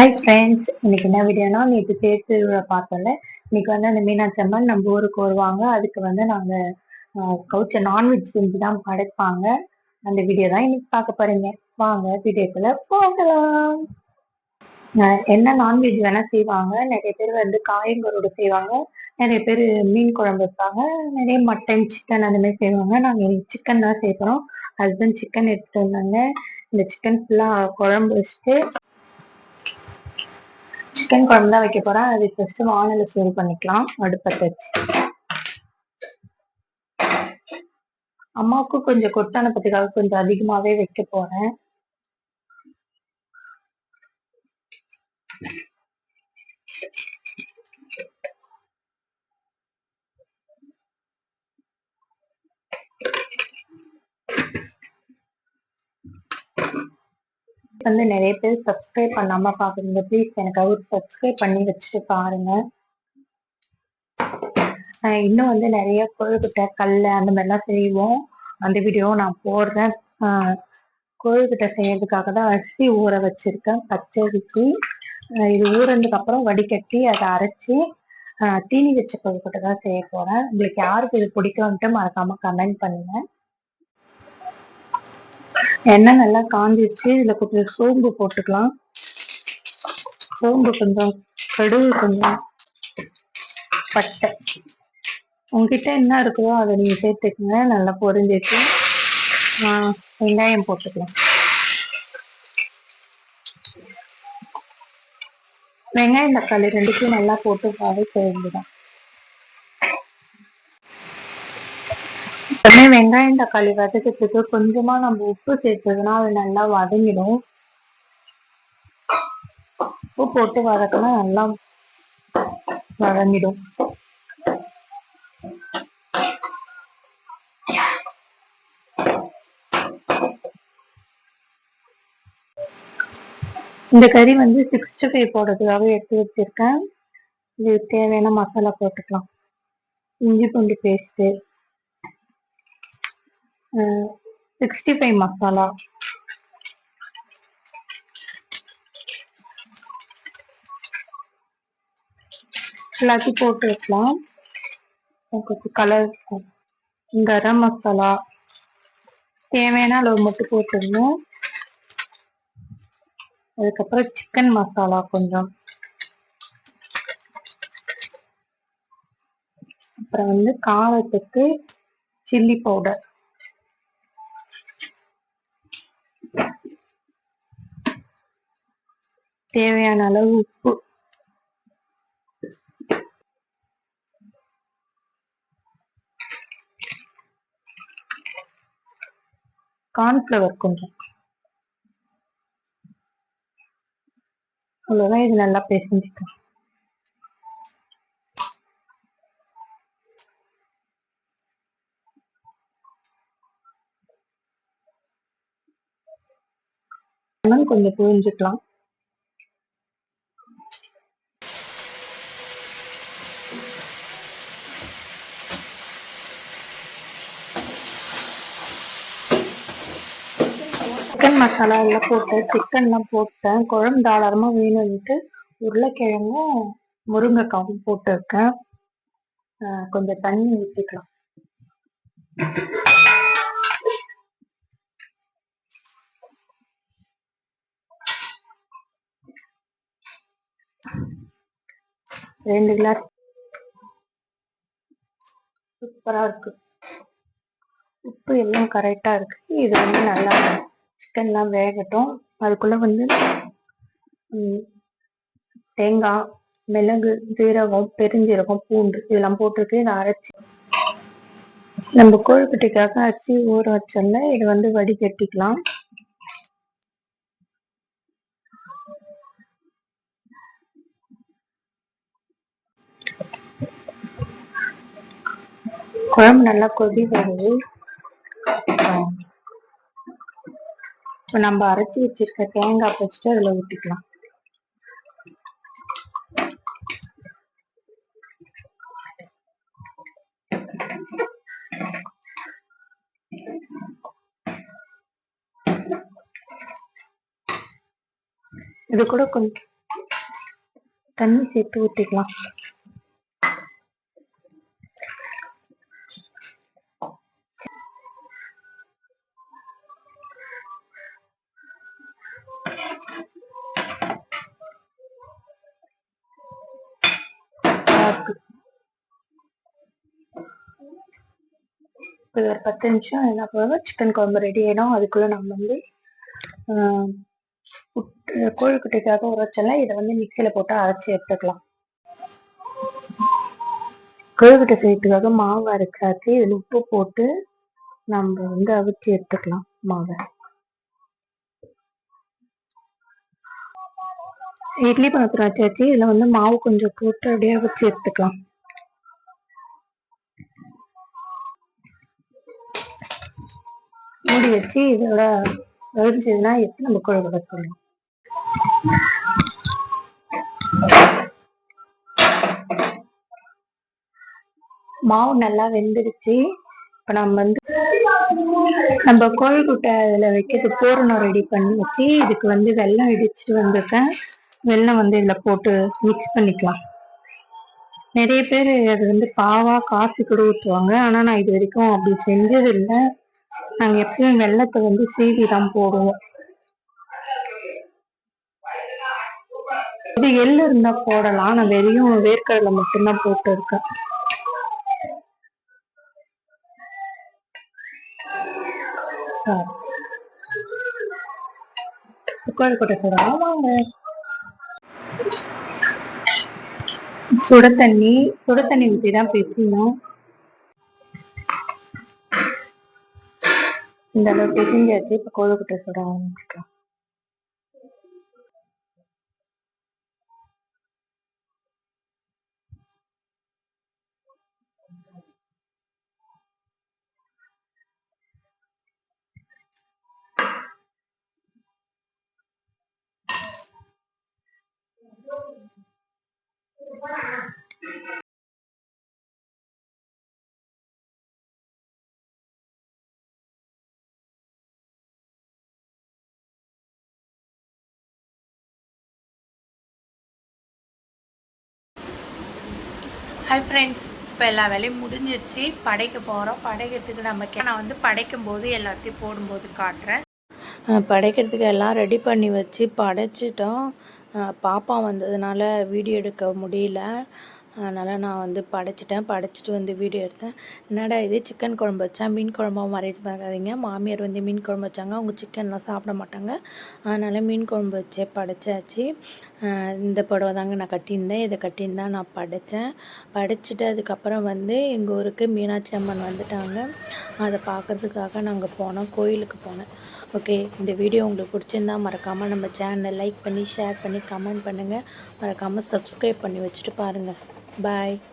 Hi friends இன்னைக்கு என்ன வீடியோனா நேற்று தேர்திருவிழா பார்த்தோம்ல. இன்னைக்கு வந்து அந்த மீனாட்சி அம்மன் நம்ம ஊருக்கு வருவாங்க. அதுக்கு வந்து நாங்கள் கவுச்ச நான்வெஜ் செஞ்சு தான் படைப்பாங்க. அந்த வீடியோ தான் இன்னைக்கு பார்க்க போறீங்க. வாங்க வீடியோக்குள்ள போகலாம். என்ன நான்வெஜ் வேணா செய்வாங்க. நிறைய பேர் வந்து காயங்கரோடு செய்வாங்க. நிறைய பேர் மீன் குழம்பு வைப்பாங்க. நிறைய மட்டன் சிக்கன் அந்த மாதிரி செய்வாங்க. நாங்கள் சிக்கன் தான் சேர்க்குறோம் ஹஸ்பண்ட் சிக்கன் எடுத்துட்டு வந்தாங்க. இந்த சிக்கன் ஃபுல்லாக குழம்பு வச்சுட்டு சிக்கன் குழம்பு தான் வைக்க போறேன். அது ஃபர்ஸ்ட் வானல சூடு பண்ணிக்கலாம். அடுப்பத்தை அம்மாவுக்கு கொஞ்சம் கொட்டானப்பத்துக்காக கொஞ்சம் அதிகமாவே வைக்க போறேன். வந்து நிறைய பேர் சப்ஸ்கிரைப் பண்ணாம பாக்குறீங்க. ப்ளீஸ் எனக்காக ஒரு சப்ஸ்கிரைப் பண்ணி வச்சுட்டு பாருங்க. இன்னும் வந்து நிறைய கொழுக்கிட்ட கல் அந்த மாதிரிலாம் செய்வோம். அந்த வீடியோவும் நான் போடுறேன். ஆஹ் செய்யறதுக்காக தான் அரிசி ஊற வச்சிருக்கேன். பச்சை அரிசி. இது ஊறதுக்கு அப்புறம் வடிகட்டி அதை அரைச்சி தீனி வச்ச கொழுக்கிட்ட தான் செய்ய போறேன். உங்களுக்கு யாருக்கு இது பிடிக்கும்ன்ட்டு மறக்காம கமெண்ட் பண்ணுங்க. எண்ணெய் நல்லா காஞ்சிருச்சு. இதுல கொஞ்சம் சோம்பு போட்டுக்கலாம். சோம்பு கொஞ்சம் கடுகு கொஞ்சம் பட்டை. உங்ககிட்ட என்ன இருக்குதோ அதை நீங்க சேர்த்துக்கங்க. நல்லா பொரிஞ்சிட்டு ஆஹ் வெங்காயம் போட்டுக்கலாம். வெங்காயம் தக்காளி ரெண்டுக்கும் நல்லா போட்டு பாவை சேர்ந்துதான் எப்பவுமே வெங்காயம் தக்காளி வதக்கிறதுக்கு கொஞ்சமா நம்ம உப்பு சேர்த்ததுன்னா அது நல்லா வதங்கிடும். உப்பு போட்டு வதக்கினா நல்லா வதங்கிடும். இந்த கறி வந்து சிக்ஸ்டி ஃபைவ் போடுறதுக்காக எடுத்து வச்சிருக்கேன். இது தேவையான மசாலா போட்டுக்கலாம். இஞ்சி பூண்டு பேஸ்ட்டு சிக்ஸ்டி ஃபைவ் மசாலா. எல்லாத்தையும் போட்டு வைக்கலாம். கொஞ்சம் கலர் இருக்கும். கரம் மசாலா. தேவையான அளவு மட்டும் போட்டுடணும். அதுக்கப்புறம் சிக்கன் மசாலா கொஞ்சம். அப்புறம் வந்து காரத்துக்கு சில்லி பவுடர் தேவையான அளவு உப்பு. கார்ன்ஃப்ளவர் கொஞ்சம். அவ்வளோதான் இது நல்லா பேசிஞ்சுக்கலாம் கொஞ்சம் புரிஞ்சுக்கலாம் சிக்கன் மசாலா எல்லாம் போட்டு சிக்கன்லாம் போட்டேன். குழம்பு தாராளமாக வேணும்ட்டு உருளைக்கிழங்கும் முருங்கைக்காவும் போட்டிருக்கேன். ஆஹ் கொஞ்சம் தண்ணி ஊற்றிக்கலாம் ரெண்டு கிளாஸ் சூப்பரா இருக்கு. உப்பு எல்லாம் கரெக்டா இருக்கு. இது வந்து நல்லா இருக்கும் சிக்கன்லாம் வேகட்டும். அதுக்குள்ள வந்து தேங்காய் மிளகு சீரகம் பெருஞ்சீரகம் பூண்டு இதெல்லாம் போட்டுருக்கு. இதை அரைச்சி நம்ம கொழுக்கட்டைக்காக அரிசி ஊற வச்சோம்னா இது வந்து வடிகட்டிக்கலாம். குழம்பு நல்லா கொதி வருது. இப்போ நம்ம அரைச்சி வச்சிருக்க தேங்காய் பச்சிட்டு அதில் ஊற்றிக்கலாம் இது கூட கொஞ்சம் தண்ணி சேர்த்து ஊற்றிக்கலாம் இப்போ ஒரு பத்து நிமிஷம் என்ன பண்ணுவோம் சிக்கன் குழம்பு ரெடி ஆகிடும் அதுக்குள்ள நம்ம வந்து ஆஹ் கோழிக்குட்டைக்காக உரைச்சல இதை வந்து மிக்சியில் போட்டு அரைச்சி எடுத்துக்கலாம். கோழிக்குட்டை செய்யறதுக்காக மாவு அரைச்சாச்சு இதில் உப்பு போட்டு நம்ம வந்து அவிச்சு எடுத்துக்கலாம் மாவை. இட்லி பாத்திரம் வச்சாச்சு. இதுல வந்து மாவு கொஞ்சம் போட்டு அப்படியே வச்சு எடுத்துக்கலாம். மூடி வச்சு இதோட வெடிச்சதுன்னா எடுத்து நம்ம குழம்பு சொல்லணும் மாவு நல்லா வெந்துடுச்சு. இப்ப நம்ம வந்து நம்ம கோழிக்குட்டை அதுல வைக்கிறது பூரணம் ரெடி பண்ணி வச்சு இதுக்கு வந்து வெள்ளம் இடிச்சுட்டு வந்திருக்கேன். வெள்ளம் வந்து இதுல போட்டு மிக்ஸ் பண்ணிக்கலாம். நிறைய பேர் அது வந்து பாவா காசு கூட ஊற்றுவாங்க ஆனா நான் இது வரைக்கும் அப்படி செஞ்சதில்லை. நாங்கள் நாங்க எப்பயும் வெள்ளத்தை வந்து சீவி தான் போடுவோம். இது எள்ளு இருந்தா போடலாம். நான் வெறும் வேர்க்கடலை மட்டும்தான் போட்டு இருக்கேன் கொட்டை சுடலாம் ஆமாங்க சுட தண்ணி சுட தண்ணி ஊற்றி தான் பேசணும். இந்த அளவு பிசிஞ்சாச்சு இப்ப கோழிக்கோட்டை சுட ஆரம்பிச்சிக்கலாம். ஹாய் ஃப்ரெண்ட்ஸ் இப்போ எல்லா வேலையும் முடிஞ்சிருச்சு. படைக்க போகிறோம் படைக்கிறதுக்கு நம்ம கே- நான் வந்து படைக்கும் போது எல்லாத்தையும் போடும்போது காட்டுறேன். படைக்கிறதுக்கு எல்லாம் ரெடி பண்ணி வச்சு படைச்சிட்டோம். பாப்பா வந்ததுனால வீடியோ எடுக்க முடியல. அதனால் நான் வந்து படைச்சிட்டேன். படைச்சிட்டு வந்து வீடியோ எடுத்தேன். என்னடா இது? சிக்கன் குழம்பு வச்சேன் மீன் குழம்பா அரேஞ்ச் பார்க்காதீங்க மாமியார் வந்து மீன் குழம்பு வச்சாங்க. அவங்க சிக்கன்லாம் சாப்பிட மாட்டாங்க. அதனால் மீன் குழம்பு வச்சே படைச்சாச்சு. இந்த புடவை தாங்க நான் கட்டியிருந்தேன். இதை கட்டின்னு தான் நான் படைத்தேன் படைச்சிட்டு அதுக்கப்புறம் வந்து எங்கள் ஊருக்கு மீனாட்சி அம்மன் வந்துட்டாங்க. அதை பார்க்கறதுக்காக நாங்கள் போனோம். கோயிலுக்கு போனேன். ஓகே இந்த வீடியோ உங்களுக்கு பிடிச்சிருந்தா மறக்காமல் நம்ம சேனலை லைக் பண்ணி ஷேர் பண்ணி கமெண்ட் பண்ணுங்கள் மறக்காமல் சப்ஸ்கிரைப் பண்ணி வச்சுட்டு பாருங்கள் Bye.